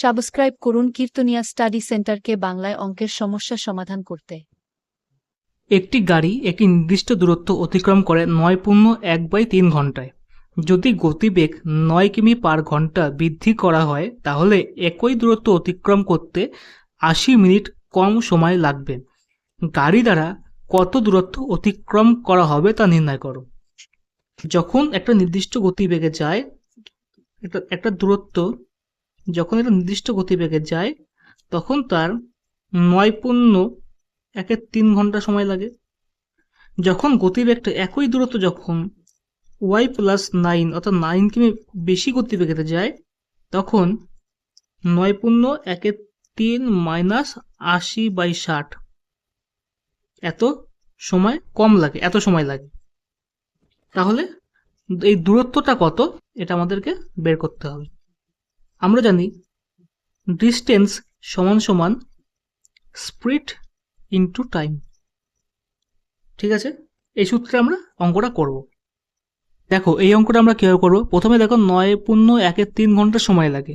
Subscribe করুন কীর্তনিয়া study সেন্টারকে বাংলায় অঙ্কের সমস্যা সমাধান করতে। একটি গাড়ি একটি নির্দিষ্ট দূরত্ব অতিক্রম করে নয় পূর্ণ এক বাই তিন ঘন্টায়। যদি গতিবেগ নয় কিমি পার ঘণ্টা বৃদ্ধি করা হয়, তাহলে একই দূরত্ব অতিক্রম করতে আশি মিনিট কম সময় লাগবে। গাড়ি দ্বারা কত দূরত্ব অতিক্রম করা হবে তা নির্ণয় করো। যখন একটা নির্দিষ্ট গতিবেগে যায়, একটা একটা দূরত্ব যখন একটা নির্দিষ্ট গতিবেগে যায়, তখন তার নয় পূর্ণ একের তিন ঘণ্টা সময় লাগে। যখন গতিবেগটা একই দূরত্ব যখন ওয়াই প্লাস নাইন অর্থাৎ নাইন কিমি বেশি গতিবেগেতে যায়, তখন নয় পূর্ণ একের তিন মাইনাস আশি বাই ষাট। এত সময় কম লাগে, এত সময় লাগে। তাহলে এই দূরত্বটা কত, এটা আমাদেরকে বের করতে হবে। আমরা জানি ডিস্টেন্স সমান সমান স্পিড ইন্টু টাইম ঠিক আছে? এই সূত্রে আমরা অঙ্কটা করব। দেখো, এই অঙ্কটা আমরা কীভাবে করব? প্রথমে দেখো নয় পূর্ণ একের তিন ঘণ্টা সময় লাগে।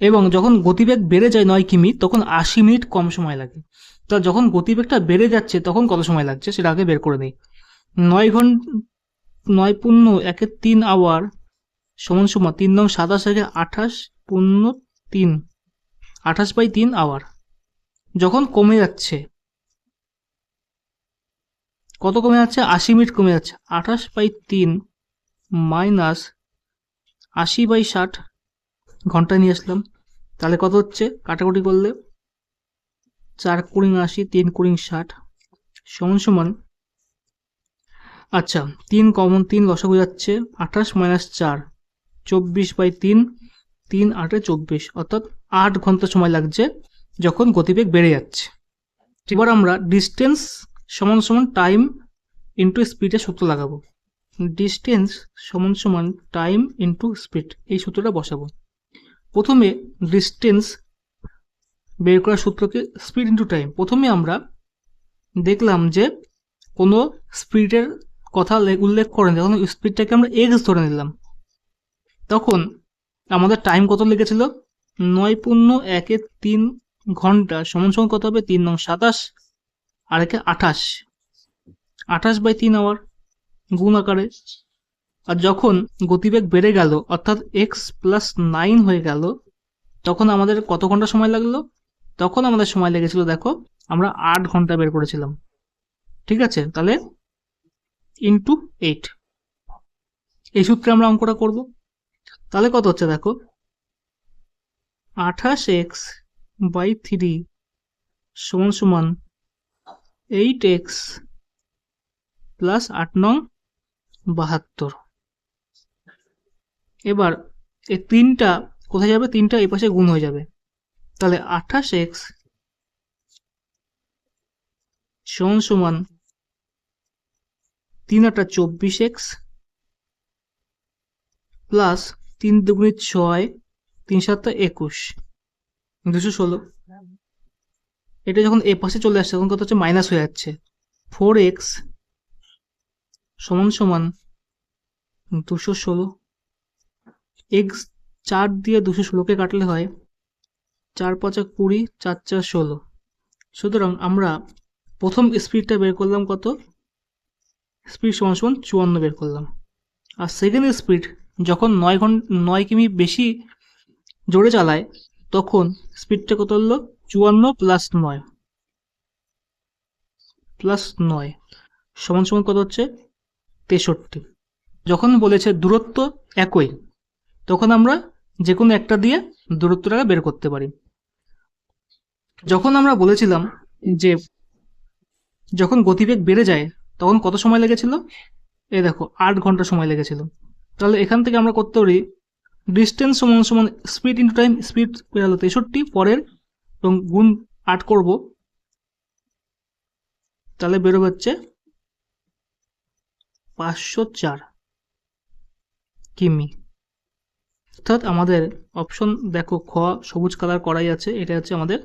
এবং যখন গতিবেগ বেড়ে যায় নয় কিমি, তখন আশি মিনিট কম সময় লাগে। তা যখন গতিবেগটা বেড়ে যাচ্ছে, তখন কত সময় লাগছে? সেটা আগে বের করে নিই। নয় ঘণ্টা নয় পূর্ণ একের তিন আওয়ার সমান সমান তিন নং সাতাশ থেকে আঠাশ পূর্ণ তিন। আঠাশ বাই তিন আওয়ার যখন কমে যাচ্ছে, কত কমে যাচ্ছে? আশি মিনিট কমে যাচ্ছে। আঠাশ বাই তিন মাইনাস আশি বাই ষাট, ঘণ্টা নিয়ে আসলাম। তাহলে কত হচ্ছে? কাটাকুটি করলে চার কুড়ি আশি, তিন কুড়ি ষাট, সমান সমান। আচ্ছা তিন কমন তিন লসাগু যাচ্ছে। আঠাশ মাইনাস চার চব্বিশ বাই তিন তিন আটে চব্বিশ, অর্থাৎ আট ঘণ্টা সময় লাগছে যখন গতিবেগ বেড়ে যাচ্ছে। এবার আমরা ডিস্টেন্স সমান সমান টাইম ইন্টু স্পিডের সূত্র লাগাবো। ডিস্টেন্স সমান সমান টাইম ইন্টু স্পিড এই সূত্রটা বসাবো। প্রথমে ডিস্টেন্স বের করার সূত্রকে স্পিড ইন্টু টাইম প্রথমে আমরা দেখলাম যে কোনো স্পিডের কথা উল্লেখ করেন যখন স্পিডটাকে আমরা এক্স ধরে নিলাম। তখন আমাদের টাইম কত লেগেছিল? নয় পূর্ণ একে তিন ঘণ্টা, সমান সমান কত হবে? তিন নং সাতাশ, আর একে আঠাশ। আঠাশ বাই তিন আওয়ার গুণ আকারে। আর যখন গতিবেগ বেড়ে গেল, অর্থাৎ এক্স প্লাস নাইন হয়ে গেল, তখন আমাদের কত ঘণ্টা সময় লাগল? তখন আমাদের সময় লেগেছিল, দেখো, আমরা আট ঘণ্টা বের করেছিলাম। ঠিক আছে? তাহলে ইন্টু এইট এই সূত্রে আমরা অঙ্কটা করব। তাহলে কত হচ্ছে দেখো? আঠাশ এক্স বাই থ্রি সমান সমান এইট এক্স প্লাস আট নং বাহাত্তর। এবার এই তিনটা কোথায় যাবে? তিনটা এই পাশে গুণ হয়ে যাবে। তাহলে আঠাশ এক্স সমান সমান তিন আটা চব্বিশ এক্স প্লাস তিন দুগুণে ছয়, তিন সাতটা একুশ, দুশো ষোলো। এটা যখন এ পাশে চলে আসছে, তখন কত হচ্ছে? মাইনাস হয়ে যাচ্ছে। ফোর এক্স সমান সমান দুশো ষোলো। এক্স চার দিয়ে দুশো ষোলোকে কাটলে হয় চার পাঁচা কুড়ি, চার চার ষোলো। সুতরাং আমরা প্রথম স্পিডটা বের করলাম কত? স্পিড সমান সমান চুয়ান্ন বের করলাম। আর সেকেন্ড স্পিড যখন নয় ঘণ্টা, নয় কিমি বেশি জোরে চালায়, তখন স্পিডটা কত হলো? চুয়ান্ন প্লাস নয়। প্লাস নয়। সমান সমান কত হচ্ছে? তেষট্টি। যখন বলেছে দূরত্ব একই, তখন আমরা যে কোনো একটা দিয়ে দূরত্বটাকে বের করতে পারি। যখন আমরা বলেছিলাম যে যখন গতিবেগ বেড়ে যায়, তখন কত সময় লেগেছিল? এ দেখো, আট ঘণ্টা সময় লেগেছিল। তাহলে এখান থেকে আমরা করতে পারি ডিস্টেন্স সমান সমান স্পিড ইন্টু টাইম স্পিড বেরালো তেষট্টি, পরের এবং গুণ আট করব। তাহলে বেরোবে হচ্ছে পাঁচশো চার কিমি। অর্থাৎ আমাদের অপশন দেখো, খ সবুজ কালার করাই আছে, এটা হচ্ছে আমাদের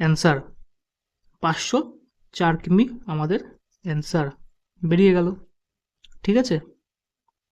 অ্যান্সার পাঁচশো চার কিমি আমাদের অ্যান্সার বেরিয়ে গেল। ঠিক আছে?